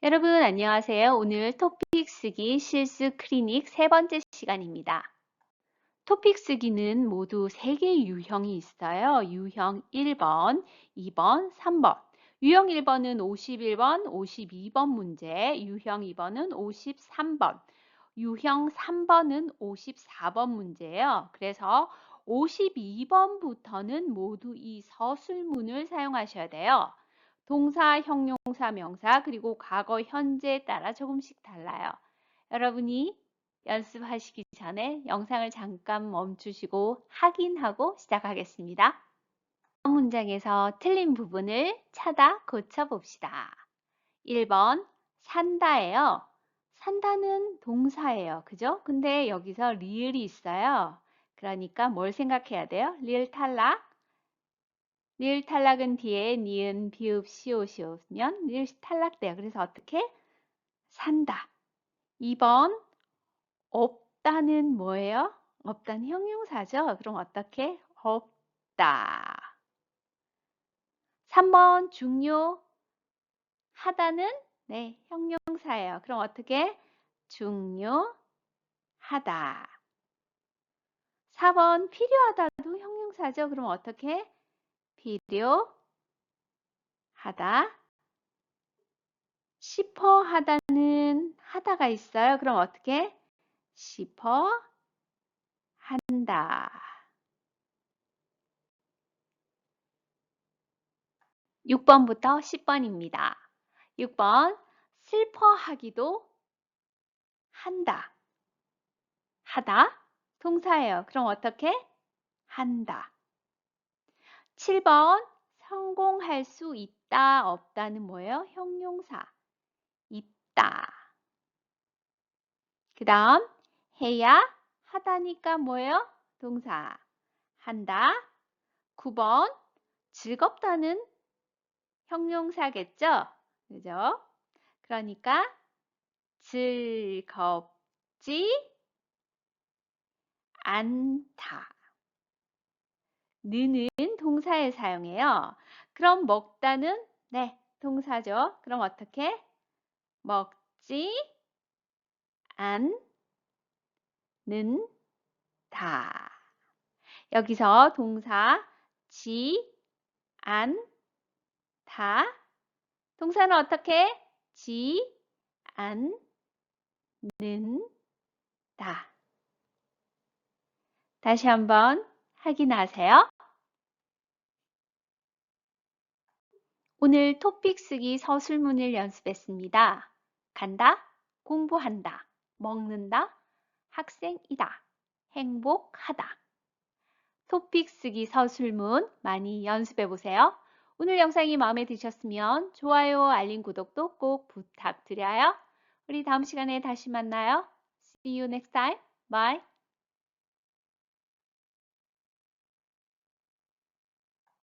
여러분 안녕하세요. 오늘 토픽 쓰기 실습 클리닉 세 번째 시간입니다. 토픽 쓰기는 모두 세 개의 유형이 있어요. 유형 1번, 2번, 3번. 유형 1번은 51번, 52번 문제, 유형 2번은 53번, 유형 3번은 54번 문제예요. 그래서 52번부터는 모두 이 서술문을 사용하셔야 돼요. 동사, 형용사, 명사, 그리고 과거, 현재에 따라 조금씩 달라요. 여러분이 연습하시기 전에 영상을 잠깐 멈추시고 확인하고 시작하겠습니다. 문장에서 틀린 부분을 찾아 고쳐봅시다. 1번 산다예요. 산다는 동사예요. 그죠? 근데 여기서 리을이 있어요. 그러니까 뭘 생각해야 돼요? 리을 탈락. 리을 탈락은 뒤에 니은, 비읍, 시옷이 오면 리을 탈락돼요. 그래서 어떻게? 산다. 2번 없다는 뭐예요? 없다는 형용사죠. 그럼 어떻게? 없다. 3번 중요 하다는 네, 형용사예요. 그럼 어떻게? 중요하다. 4번 필요하다도 형용사죠. 그럼 어떻게? 필요하다. 싶어 하다는 하다가 있어요. 그럼 어떻게? 싶어 한다. 6번부터 10번입니다. 6번 슬퍼하기도 한다. 하다 동사예요. 그럼 어떻게? 한다. 7번 성공할 수 있다 없다는 뭐예요? 형용사. 있다. 그 다음 해야 하다니까 뭐예요? 동사. 한다. 9번 즐겁다는 형용사겠죠? 그죠? 그러니까 즐겁지 않다. 느는 동사에 사용해요. 그럼 먹다는 네, 동사죠. 그럼 어떻게? 먹지 않는다. 여기서 동사 지, 안, 다. 동사는 어떻게? 지, 안, 는, 다. 다시 한번 확인하세요. 오늘 토픽 쓰기 서술문을 연습했습니다. 간다, 공부한다, 먹는다, 학생이다, 행복하다. 토픽 쓰기 서술문 많이 연습해 보세요. 오늘 영상이 마음에 드셨으면 좋아요, 알림, 구독도 꼭 부탁드려요. 우리 다음 시간에 다시 만나요. See you next time. Bye.